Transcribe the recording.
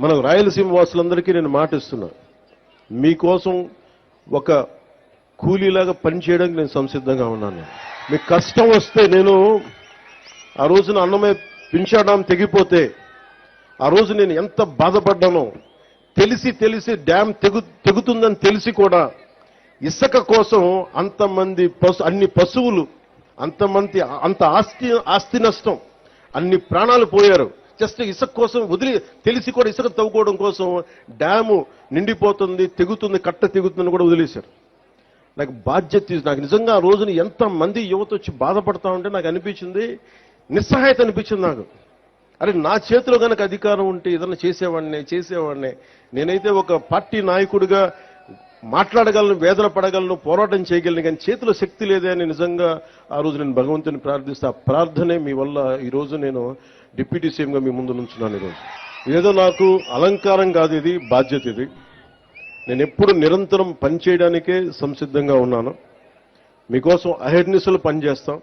మన రాయలసీమ వాసులందరికీ నేను మాట ఇస్తున్నా. మీకోసం ఒక కూలీలాగా పనిచేయడానికి నేను సంసిద్ధంగా ఉన్నాను. మీకు కష్టం వస్తే నేను ఆ రోజున అన్నమే పింఛాడాం తెగిపోతే ఆ రోజు నేను ఎంత బాధపడ్డానో తెలిసి తెలిసి డ్యామ్ తెగు తెగుతుందని తెలిసి కూడా ఇసుక కోసం అంతమంది పశు అన్ని పశువులు అంతమంది అంత ఆస్తి ఆస్తి నష్టం అన్ని ప్రాణాలు పోయారు. జస్ట్ ఇసుక కోసం వదిలి తెలిసి కూడా ఇసుక తవ్వుకోవడం కోసం డ్యాము నిండిపోతుంది తెగుతుంది కట్ట తెగుతుందని కూడా వదిలేశారు. నాకు బాధ్యత తీసి నాకు నిజంగా ఆ రోజున ఎంత మంది యువత వచ్చి బాధపడతా ఉంటే నాకు అనిపించింది నిస్సహాయత అనిపించింది నాకు. అరే నా చేతిలో కనుక అధికారం ఉంటే ఏదైనా చేసేవాడిని చేసేవాడిని. నేనైతే ఒక పార్టీ నాయకుడిగా మాట్లాడగలను వేదన పడగలను పోరాటం చేయగలను కానీ చేతిలో శక్తి లేదే అని నిజంగా ఆ రోజు నేను భగవంతుని ప్రార్థిస్తే. ఆ ప్రార్థనే మీ వల్ల ఈరోజు నేను డిప్యూటీ సీఎంగా మీ ముందు నుంచున్నాను ఈరోజు ఏదో నాకు అలంకారం కాదు ఇది బాధ్యత ఇది. నేను ఎప్పుడు నిరంతరం పనిచేయడానికే సంసిద్ధంగా ఉన్నాను. మీకోసం అహర్నిశలు పనిచేస్తాం.